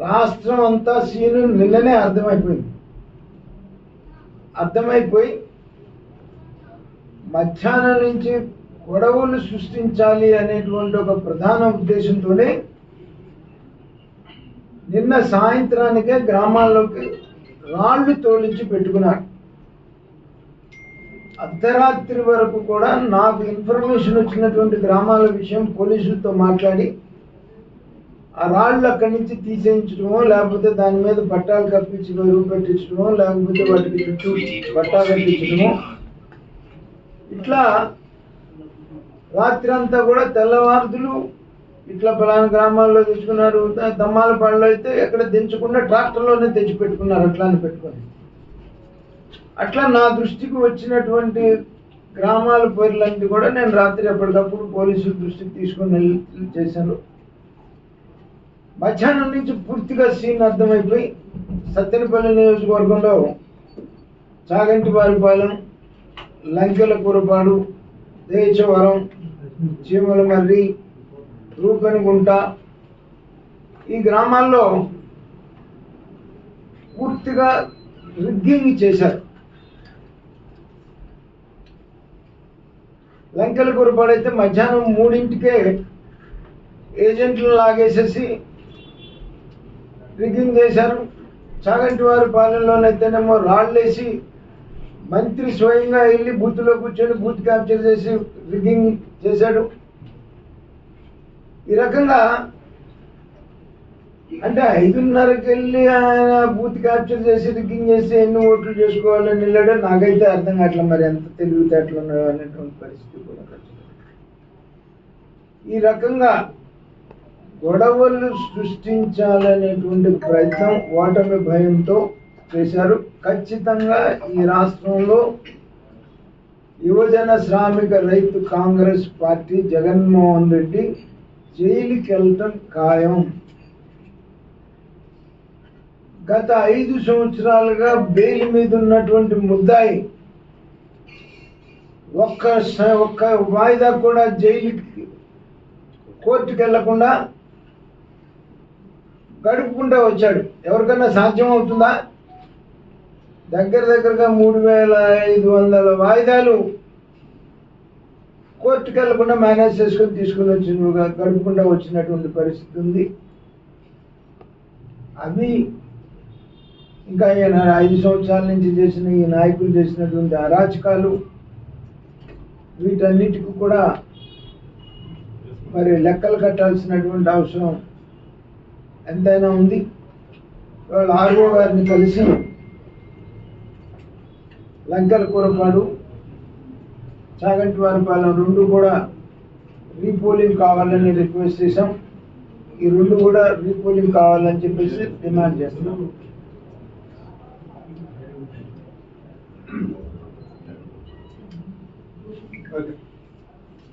రాష్ట్రం అంతా సీను నిన్ననే అర్థమైపోయింది. అర్థమైపోయి మధ్యాహ్నం నుంచి గొడవలు సృష్టించాలి అనేటువంటి ఒక ప్రధాన ఉద్దేశంతోనే నిన్న సాయంత్రానికే గ్రామాల్లోకి రాళ్ళు తోలించి పెట్టుకున్నారు. అర్ధరాత్రి వరకు కూడా నాకు ఇన్ఫర్మేషన్ వచ్చినటువంటి గ్రామాల విషయం పోలీసులతో మాట్లాడి ఆ రాళ్ళు అక్కడి నుంచి తీసేయించడమో లేకపోతే దాని మీద పట్టాలు కప్పించి బరువు పెట్టించడమో లేకపోతే వాటికి చుట్టూ పట్టాలు కట్టించడమో ఇట్లా రాత్రి అంతా కూడా తెల్లవారుదులు ఇట్లా పలానా గ్రామాల్లో తెచ్చుకున్నారు దమ్మాలపాడులో అయితే ఎక్కడ దించకుండా ట్రాక్టర్లోనే తెచ్చి పెట్టుకున్నారు అట్లానే పెట్టుకొని. అట్లా నా దృష్టికి వచ్చినటువంటి గ్రామాల పేర్లన్నీ కూడా నేను రాత్రి ఎప్పటికప్పుడు పోలీసుల దృష్టికి తీసుకొని వెళ్ళి చేశాను. మధ్యాహ్నం నుంచి పూర్తిగా సీన్ అర్థమైపోయి సత్తెనపల్లి నియోజకవర్గంలో చాగంటి వారిపాలెం లంకెల కూరపాడు దేచవరం చీమలమర్రి రూకనిగుంట ఈ గ్రామాల్లో పూర్తిగా రిగ్గింగ్ చేశారు. లంకెల కూరపాడైతే మధ్యాహ్నం మూడింటికే ఏజెంట్లు లాగేసేసి రిగ్గింగ్ చేశారు. చాగంటి వారి పాలనలోనైతేనేమో రాళ్ళేసి మంత్రి స్వయంగా వెళ్ళి బూత్లో కూర్చొని బూత్ క్యాప్చర్ చేసి రిగ్గింగ్ చేశాడు. ఈ రకంగా అంటే ఐదున్నరకి వెళ్ళి ఆయన బూత్ క్యాప్చర్ చేసి రిగ్గింగ్ చేసి ఎన్ని ఓట్లు చేసుకోవాలని వెళ్ళాడో నాకైతే అర్థం కావట్లే మరి ఎంత తెలివితేటలు ఉన్నాయో అనేటువంటి పరిస్థితి కూడా ఈ రకంగా గొడవలు సృష్టించాలనేటువంటి ప్రయత్నం ఓటమి భయంతో చేశారు. ఖచ్చితంగా ఈ రాష్ట్రంలో యువజన శ్రామిక రైతు కాంగ్రెస్ పార్టీ జగన్మోహన్ రెడ్డి జైలుకి వెళ్ళటం ఖాయం. గత ఐదు సంవత్సరాలుగా బెయిల్ మీద ఉన్నటువంటి ముద్దాయి ఒక్క ఒక్క వాయిదా కూడా జైలుకి కోర్టుకి వెళ్ళకుండా గడుపుకుంటూ వచ్చాడు. ఎవరికన్నా సాధ్యం అవుతుందా? దగ్గర దగ్గరగా మూడు వేల ఐదు వందల వాయిదాలు కోర్టుకి వెళ్ళకుండా మేనేజ్ చేసుకొని తీసుకుని వచ్చిన గడుపుకుండా వచ్చినటువంటి పరిస్థితి ఉంది. అవి ఇంకా ఈయన ఐదు సంవత్సరాల నుంచి చేసిన ఈ నాయకులు చేసినటువంటి అరాచకాలు వీటన్నిటికి కూడా మరి లెక్కలు కట్టాల్సినటువంటి అవసరం ఎంతైనా ఉంది. వాళ్ళు ఆర్ఓ గారిని కలిసి లంకల కూరపాడు చాగంటివారిపాలెం రెండు కూడా రీపోలింగ్ కావాలని రిక్వెస్ట్ చేశాం. ఈ రెండు కూడా రీపోలింగ్ కావాలని చెప్పేసి డిమాండ్ చేస్తున్నాం.